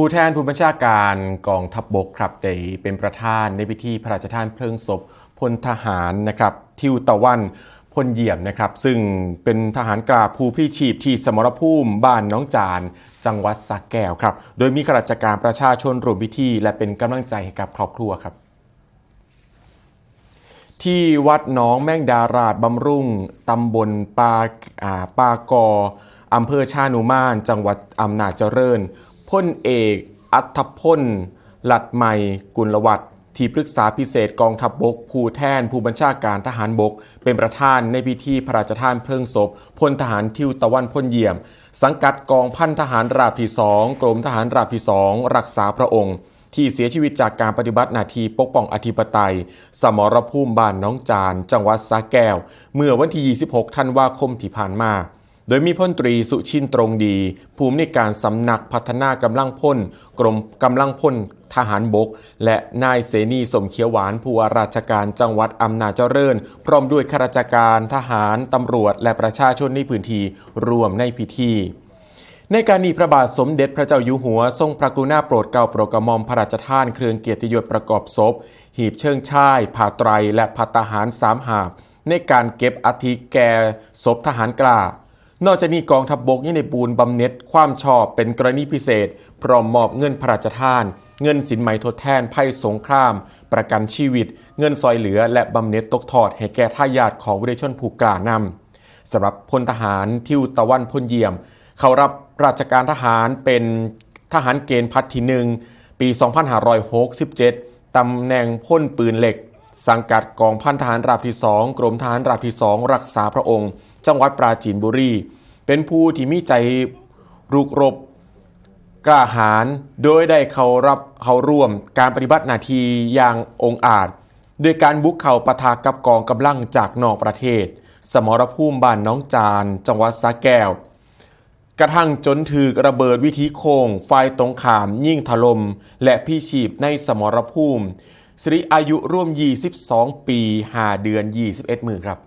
ผู้แทนผู้บัญชาการกองทัพบบกครับได้เป็นประธานในพิธีพระราชทานเพลิงศพพลทหารนะครับทิวตะวันพลเยี่ยมนะครับ ซึ่งเป็นทหารกราบผู้พลีชีพที่สมรภูมิบ้านน้องจาน จังหวัดสระแก้วครับ โดยมีข้าราชการประชาชนร่วมพิธี และเป็นกำลังใจให้กับครอบครัวครับที่วัดหนองแม่งดาราดบำรุง ตำบลปาอ่าปากออำเภอชานุมาน จังหวัดอำนาจเจริญ พ้นเอก อัธพลหลัดไมกุลวัฒน์ที่ปรึกษาพิเศษกองทัพบบก ผู้แทนผู้บัญชาการทหารบก เป็นประธานในพิธีพระราชทานเพลิงศพพลทหารทิวตะวันพลเยี่ยม สังกัดกองพันทหารราบที่สองกรมทหารราบที่สองรักษาพระองค์ ที่เสียชีวิตจากการปฏิบัติหน้าที่ปกป้องอธิปไตย สมรภูมิบ้านน้องจาน จังหวัดสระแก้ว เมื่อวันที่ 26 ธันวาคมที่ผ่านมา โดยมีพลตรีสุชินตรงดี ภูมิในการสำนักพัฒนากำลังพลกรมกำลังพลทหารบก และนายเสนีสมเขียวหวานผู้ว่าราชการจังหวัดอำนาจเจริญ พร้อมด้วยข้าราชการทหารตำรวจ และประชาชนในพื้นที่รวมในพิธีในการนี้พระบาทสมเด็จพระเจ้าอยู่หัว ทรงพระกรุณาโปรดเกล้าโปรดกระหม่อมพระราชทานเครื่องเกียรติยศประกอบศพ หีบเชิงชายผ่าไตรและพัตตาหารสามหาบในการเก็บอัฐิแก่ศพทหารกล้า นอกจากนี้กองทัพบบกยังได้ปูนบำเหน็จความชอบเป็นกรณีพิเศษ พร้อมมอบเงินพระราชทาน เงินสินไหมทดแทนภัยสงคราม ประกันชีวิต เงินซอยเหลือ และบำเหน็จตกทอดให้แก่ทายาทของวิเดชนผู้กล้านำสำหรับพลทหารทิวตะวันพลเยี่ยม เขารับราชการทหารเป็นทหารเกณฑ์พัดที่หนึ่งปี 2567 ตำแหน่งพ่นปืนเหล็ก สังกัดกองพันทหารราบที่ 2 กรมทหารราบที่ 2 รักษาพระองค์ จังหวัดปราจีนบุรี เป็นผู้ที่มีใจรุกรบกล้าหาญโดยได้เขารับเขาร่วมการปฏิบัติหน้าที่อย่างองอาจโดยการบุกเข้าปะทะกับกองกำลังจากนอกประเทศ สมรภูมิบ้านน้องจาน จังหวัดสระแก้ว กระทั่งจนถือระเบิดวิธีโคงไฟตรงขามยิ่งถลม่มและพี่ชีพในสมรภูมิสิริอายุร่วม 22 ปี 5 เดือน 21 มือครับ